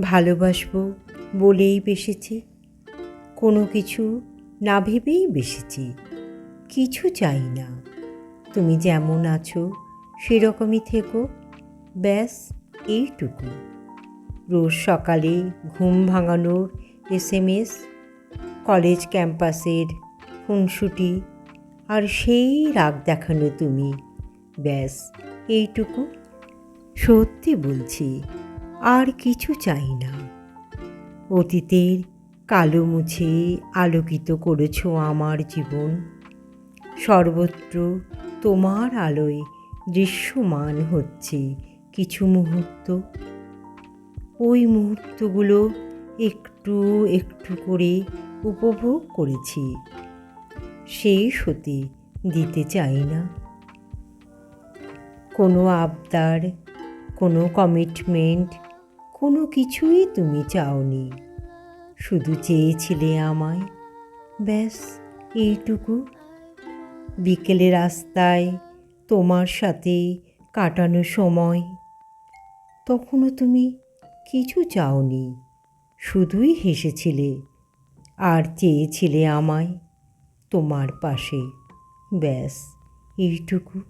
ভালোবাসবো বলেই বেসেছি। কোনো কিছু না ভেবেই বেসেছি। কিছু চাই না। তুমি যেমন আছো সেরকমই থেকো। ব্যাস, এইটুকু। রোজ সকালে ঘুম ভাঙানোর এস এম এস কলেজ ক্যাম্পাসের খুনসুটি আর সেই রাগ দেখানো তুমি। ব্যাস, এইটুকু। সত্যি বলছি আর কিছু চাই না। অতীতের কালো মুছে আলোকিত করেছ আমার জীবন। সর্বত্র তোমার আলোয় দৃশ্যমান হচ্ছে কিছু মুহূর্ত। ওই মুহূর্তগুলো একটু একটু করে উপভোগ করেছি। শেষ হতে দিতে চাই না। কোনো আবদার, কোনো কমিটমেন্ট কোনো কিছুই তুমি চাওনি। শুধু চেয়েছিলে আমায়। ব্যাস, এইটুকু। বিকেলে রাস্তায় তোমার সাথে কাটানো সময়। তখনও তুমি কিছু চাওনি। শুধুই হেসেছিলে আর চেয়েছিলে আমায় তোমার পাশে। ব্যাস, এইটুকু।